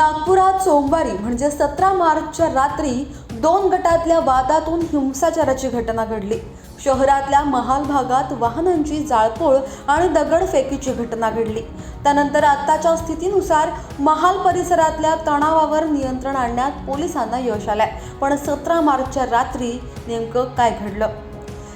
नागपुरात सोमवारी म्हणजे सतरा मार्चच्या रात्री दोन गटातल्या वादातून हिंसाचाराची घटना घडली. शहरातल्या महाल भागात वाहनांची जाळपोळ आणि दगडफेकीची घटना घडली. त्यानंतर आत्ताच्या स्थितीनुसार महाल परिसरातल्या तणावावर नियंत्रण आणण्यात पोलिसांना यश आलंय. पण सतरा मार्चच्या रात्री नेमकं काय घडलं?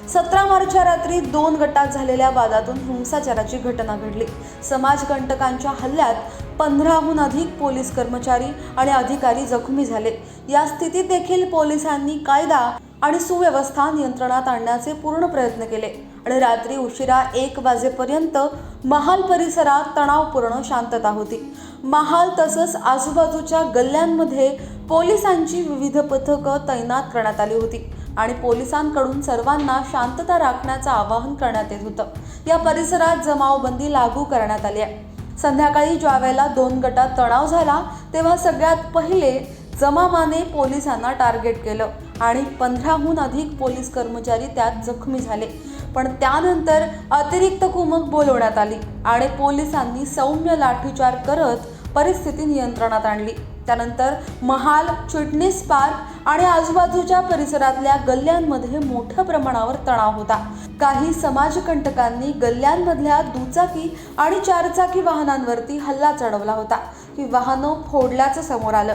सतरा मार्चच्या रात्री दोन गटात झालेल्या वादातून हिंसाचाराची घटना घडली. समाजकंटकांच्या हल्ल्यात पंधराहून अधिक पोलीस कर्मचारी आणि अधिकारी जखमी झाले. या स्थितीत देखील पोलिसांनी कायदा आणि सुव्यवस्था नियंत्रणात आणण्याचे पूर्ण प्रयत्न केले आणि रात्री उशिरा एक वाजेपर्यंत महाल परिसरात तणावपूर्ण शांतता होती. महाल तसंच आजूबाजूच्या गल्ल्यांमध्ये पोलिसांची विविध पथकं तैनात करण्यात आली होती आणि पोलिसांकडून सर्वांना शांतता राखण्याचं आवाहन करण्यात येत होतं. या परिसरात जमावबंदी लागू करण्यात आली आहे. संध्याकाळी ज्या वेळेला दोन गटात तणाव झाला तेव्हा सगळ्यात पहिले जमामाने पोलिसांना टार्गेट केलं आणि पंधराहून अधिक पोलीस कर्मचारी त्यात जखमी झाले. पण त्यानंतर अतिरिक्त कुमक बोलवण्यात आली आणि पोलिसांनी सौम्य लाठीचार करत परिस्थिती नियंत्रणात आणली. त्यानंतर महाल चिटणीस पार्क आणि आजूबाजूच्या परिसरातल्या गल्ल्यांमध्ये मोठ्या प्रमाणावर तणाव होता. काही समाजकंटकांनी गल्ल्यांमधल्या दुचाकी आणि चारचाकी वाहनांवरती हल्ला चढवला होता. ही वाहनं फोडल्याचं समोर आलं.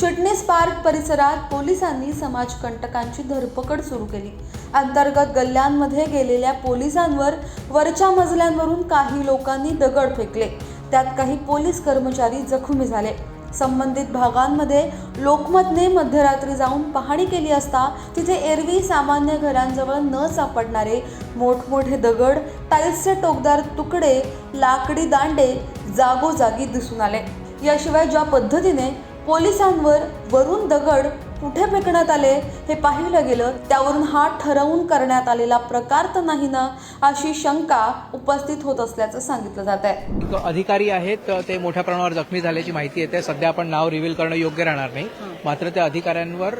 चिटणीस पार्क परिसरात पोलिसांनी समाजकंटकांची धरपकड सुरू केली. अंतर्गत गल्ल्यांमध्ये गेलेल्या पोलिसांवर वरच्या मजल्यांवरून काही लोकांनी दगड फेकले. त्यात काही पोलीस कर्मचारी जखमी झाले. संबंधित भागांमध्ये लोकमतने मध्यरात्री जाऊन पाहणी केली असता तिथे एरवी सामान्य घरांजवळ न सापडणारे मोठमोठे दगड टाईल्सचे टोकदार तुकडे लाकडी दांडे जागोजागी दिसून आले. याशिवाय ज्या पद्धतीने पोलिसांवर वरून दगड कुठे फेकण्यात आले हे पाहिलं गेलं त्यावरून हा ठरवून करण्यात आलेला प्रकार तर नाही ना अशी शंका उपस्थित होत असल्याचं सांगितलं जात आहे. अधिकारी आहेत ते मोठ्या प्रमाणावर जखमी झाल्याची माहिती येते. सध्या आपण नाव रिव्हील करणं योग्य राहणार नाही. मात्र त्या अधिकाऱ्यांवर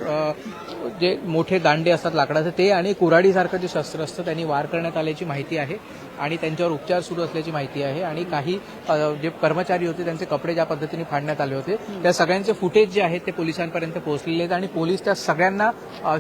जे मोठे दांडे असतात लाकडाचे ते आणि कुऱ्हाडीसारखं जे शस्त्र असतं त्यांनी वार करण्यात आल्याची माहिती आहे आणि त्यांच्यावर उपचार सुरू असल्याची माहिती आहे आणि काही जे कर्मचारी होते त्यांचे कपडे ज्या पद्धतीने फाडण्यात आले होते त्या सगळ्यांचे फुटेज जे आहेत ते पोलिसांपर्यंत पोहोचलेले आहेत आणि पोलीस त्या सगळ्यांना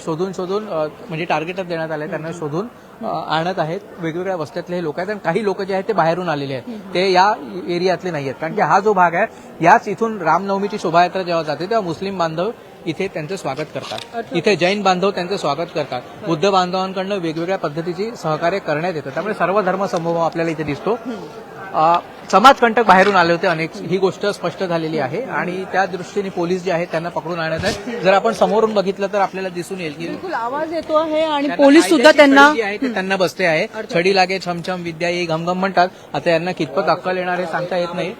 शोधून शोधून म्हणजे टार्गेटच देण्यात आले त्यांना शोधून आणत आहेत. वेगवेगळ्या वस्त्यातले हे लोक आहेत आणि काही लोक जे आहेत ते बाहेरून आलेले आहेत. ते या एरियातले नाही आहेत. कारण की हा जो भाग आहे याच इथून रामनवमीची शोभायात्रा जेव्हा जाते तेव्हा मुस्लिम बांधव इथे त्यांचं स्वागत करतात. इथे जैन बांधव त्यांचं स्वागत करतात. बुद्ध बांधवांकडनं वेगवेगळ्या पद्धतीची सहकार्य करण्यात येतं. त्यामुळे सर्व धर्म समूह आपल्याला इथे दिसतो. समाजकंटक बाहेरून आले होते अनेक. ही गोष्ट स्पष्ट झालेली आहे. आणि त्या दृष्टीने पोलीस जे आहेत त्यांना पकडून आणत आहेत. जर आपण समोरून बघितलं तर आपल्याला दिसून येईल की बिलकुल आवाज येतो आहे आणि पोलीस सुद्धा त्यांना त्यांना बसते आहे. छडी लागे छमछम विद्या येई घमघम म्हणतात. आता यांना कितपत अक्कल येणार हे सांगता येत नाही.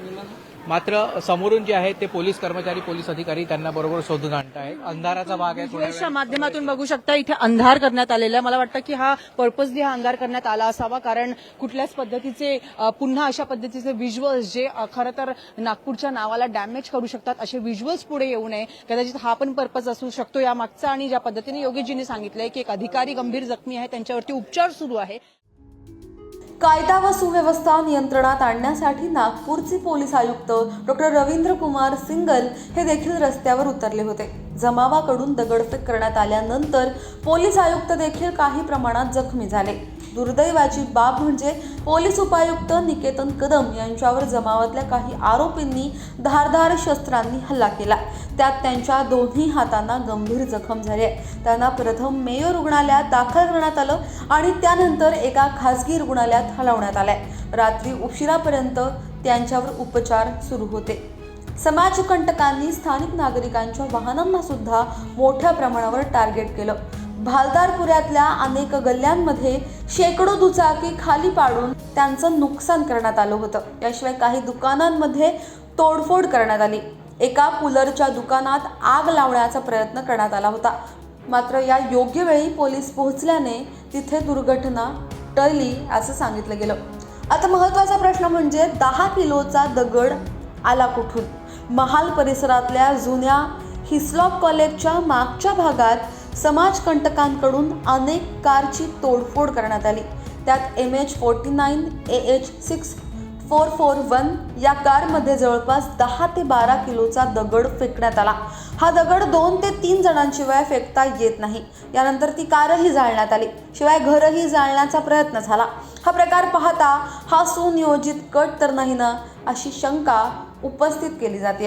मात्र समोरून जे आहे ते पोलीस कर्मचारी पोलीस अधिकारी त्यांना बरोबर शोधून आणत आहेत अंधाराचा भाग आहे माध्यमातून बघू शकता इथे अंधार करण्यात आलेला आहे. मला वाटतं की हा पर्पजली हा अंधार करण्यात आला असावा कारण कुठल्याच पद्धतीचे पुन्हा अशा पद्धतीचे व्हिज्युअल्स जे खरं तर नागपूरच्या नावाला डॅमेज करू शकतात असे व्हिज्युअल्स पुढे येऊ नये. कदाचित हा पण पर्पज असू शकतो. या मागचा आणि ज्या पद्धतीने योगेशजींनी सांगितलंय की एक अधिकारी गंभीर जखमी आहे त्यांच्यावरती उपचार सुरू आहे. कायदा व सुव्यवस्था नियंत्रणात आणण्यासाठी नागपूरचे पोलीस आयुक्त डॉक्टर रवींद्र कुमार सिंगल हे देखील रस्त्यावर उतरले होते. जमावाकडून दगडफेक करण्यात आल्यानंतर पोलीस आयुक्त देखील काही प्रमाणात जखमी झाले. दुर्दैवाची बाब म्हणजे पोलीस उपायुक्त निकेतन कदम यांच्यावर जमावातल्या काही आरोपींनी धारधार शस्त्रांनी हल्ला केला. त्यात त्यांच्या दोन्ही हातांना गंभीर जखम झाली आहे. त्यांना प्रथम मेयो रुग्णालयात दाखल करण्यात आलं आणि त्यानंतर एका खासगी रुग्णालयात हलवण्यात आलंय. रात्री उशिरापर्यंत त्यांच्यावर उपचार सुरू होते. समाजकंटकांनी स्थानिक नागरिकांच्या वाहनांना सुद्धा मोठ्या प्रमाणावर टार्गेट केलं. भालदारपुऱ्यातल्या अनेक गल्ल्यांमध्ये शेकडो दुचाकी खाली पाडून त्यांचं नुकसान करण्यात आलं होतं. याशिवाय काही दुकानांमध्ये तोडफोड करण्यात आली. एका कूलरच्या दुकानात आग लावण्याचा प्रयत्न करण्यात आला होता. मात्र या योग्य वेळी पोलीस पोहोचल्याने तिथे दुर्घटना टळली असं सांगितलं गेलं. आता महत्त्वाचा प्रश्न म्हणजे दहा किलोचा दगड आला कुठून? महाल परिसरातल्या जुन्या हिस्लॉप कॉलेजच्या मागच्या भागात समाजकंटकांकडून अनेक कारची तोडफोड करण्यात आली. त्यात M H forty nine A H six four four one या कारमध्ये जवळपास दहा ते बारा किलोचा दगड फेकण्यात आला. हा दगड दोन ते तीन जणांशिवाय फेकता येत नाही. यानंतर ती कारही जाळण्यात आली. शिवाय घरही जाळण्याचा प्रयत्न झाला. हा प्रकार पाहता हा सुनियोजित कट तर नाही ना अशी शंका उपस्थित केली जाते